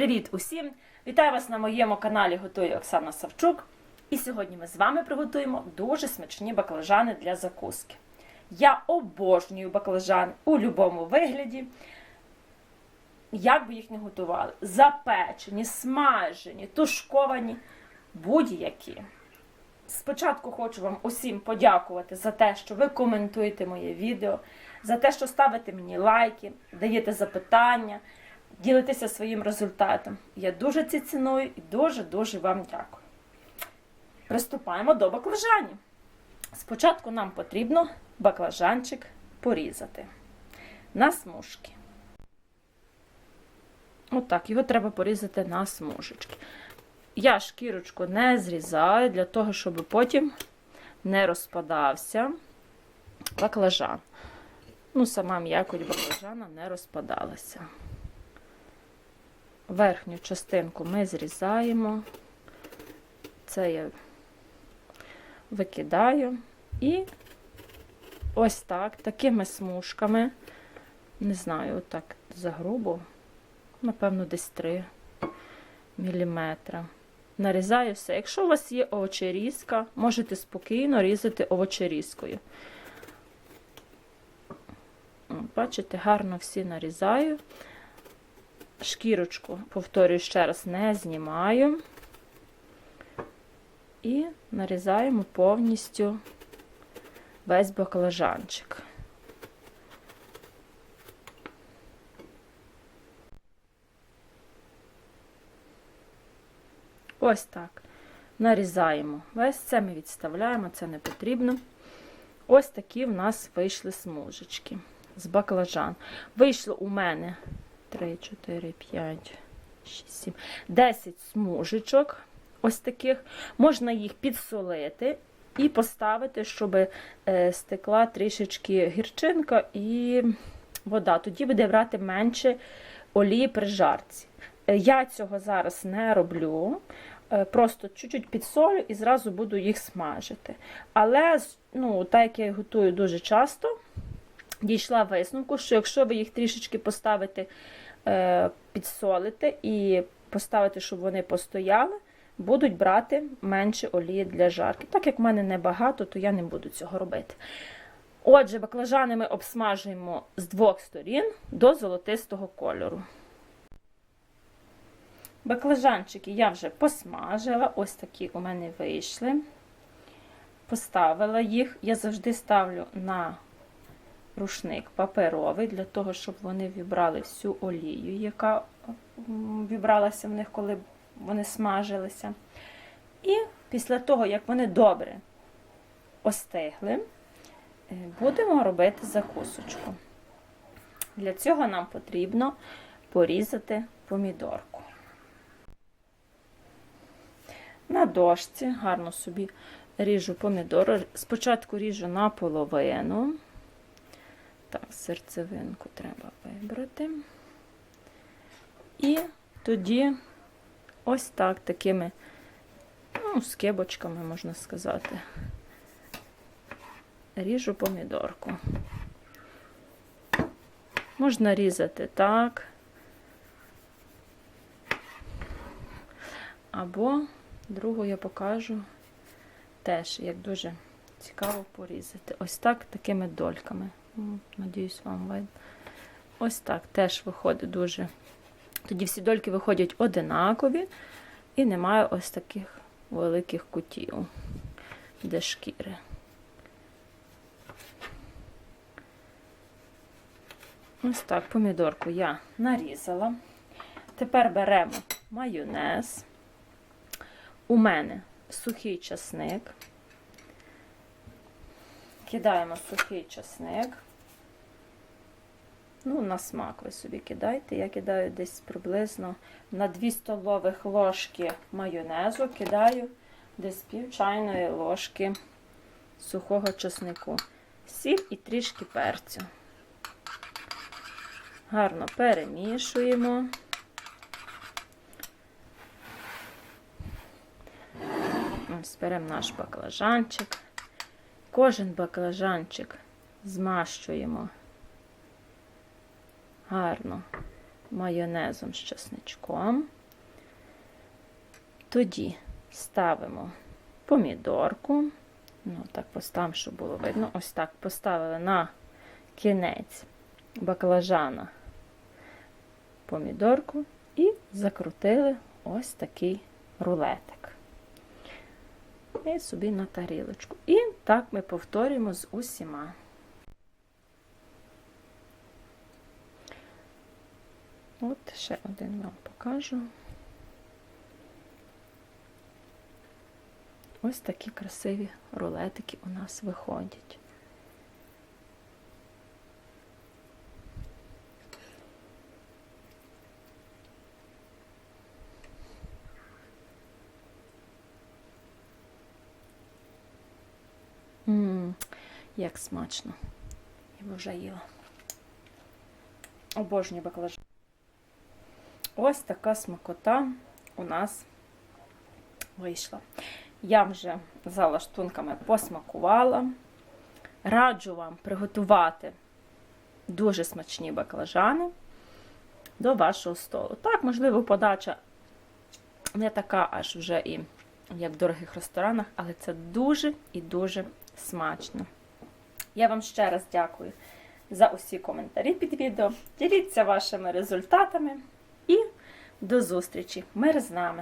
Привіт усім! Вітаю вас на моєму каналі Готує Оксана Савчук. І сьогодні ми з вами приготуємо дуже смачні баклажани для закуски. Я обожнюю баклажани у будь-якому вигляді. Як би їх не готували: запечені, смажені, тушковані, будь-які. Спочатку хочу вам усім подякувати за те, що ви коментуєте моє відео, за те, що ставите мені лайки, даєте запитання, ділитеся своїм результатом. Я дуже це ціную і дуже-дуже вам дякую. Приступаємо до баклажанів. Спочатку нам потрібно баклажанчик порізати на смужки. Отак, його треба порізати на смужечки. Я шкірочку не зрізаю для того, щоб потім не розпадався баклажан. Ну, сама м'якоть баклажана не розпадалася. Верхню частинку ми зрізаємо. Це я викидаю. І ось так, такими смужками, не знаю, отак загрубо, напевно, десь 3 міліметра. Нарізаю все. Якщо у вас є овочерізка, можете спокійно різати овочерізкою. Бачите, гарно всі нарізаю. Шкірочку, повторюю ще раз, не знімаю. І нарізаємо повністю весь баклажанчик. Ось так. Нарізаємо. Весь це ми відставляємо, це не потрібно. Ось такі в нас вийшли смужечки з баклажан. Вийшло у мене 3, 4, 5, 6, 7, 10 смужечок. Ось таких. Можна їх підсолити і поставити, щоб е, стекла трішечки гірчинка і вода. Тоді буде брати менше олії при жарці. Е, Я цього зараз не роблю. Е, Просто чуть-чуть підсолю і зразу буду їх смажити. Але, ну, так як я їх готую дуже часто, дійшла висновку, що якщо ви їх трішечки поставите, е, підсолите і поставити, щоб вони постояли, будуть брати менше олії для жарки. Так як в мене небагато, то я не буду цього робити. Отже, баклажани ми обсмажуємо з двох сторін до золотистого кольору. Баклажанчики я вже посмажила, ось такі у мене вийшли. Поставила їх. Я завжди ставлю на рушник паперовий, для того, щоб вони вібрали всю олію, яка вібралася в них, коли вони смажилися. І після того, як вони добре остигли, будемо робити закусочку. Для цього нам потрібно порізати помідорку. На дошці гарно собі ріжу помідори. Спочатку ріжу на половину. Так, серцевинку треба вибрати. І тоді ось так, такими ну, скибочками, можна сказати, ріжу помідорку. Можна різати так. Або другу я покажу теж, як дуже цікаво порізати. Ось так, такими дольками. Надіюсь, вам видно. Ось так теж виходить дуже. Тоді всі дольки виходять одинакові, і немає ось таких великих кутів, де шкіри. Ось так, помідорку я нарізала. Тепер беремо майонез. У мене сухий часник. Кидаємо сухий часник. Ну, на смак ви собі кидайте. Я кидаю десь приблизно на 2 столових ложки майонезу, кидаю десь пів чайної ложки сухого часнику. Сіль і трішки перцю. Гарно перемішуємо. Ось беремо наш баклажанчик. Кожен баклажанчик змащуємо гарно майонезом з чесничком. Тоді ставимо помідорку. Ну, так поставимо, щоб було видно. Ось так поставили на кінець баклажана помідорку і закрутили ось такий рулетик. І собі на тарілочку. І так ми повторюємо з усіма. От ще один вам покажу. Ось такі красиві рулетики у нас виходять. Ммм, як смачно. Я вже їла. Обожнюю баклажан. Ось така смакота у нас вийшла. Я вже за лаштунками посмакувала. Раджу вам приготувати дуже смачні баклажани до вашого столу. Так, можливо, подача не така аж вже і як в дорогих ресторанах, але це дуже і дуже смачно. Я вам ще раз дякую за усі коментарі під відео. Діліться вашими результатами і до зустрічі! Мир з нами!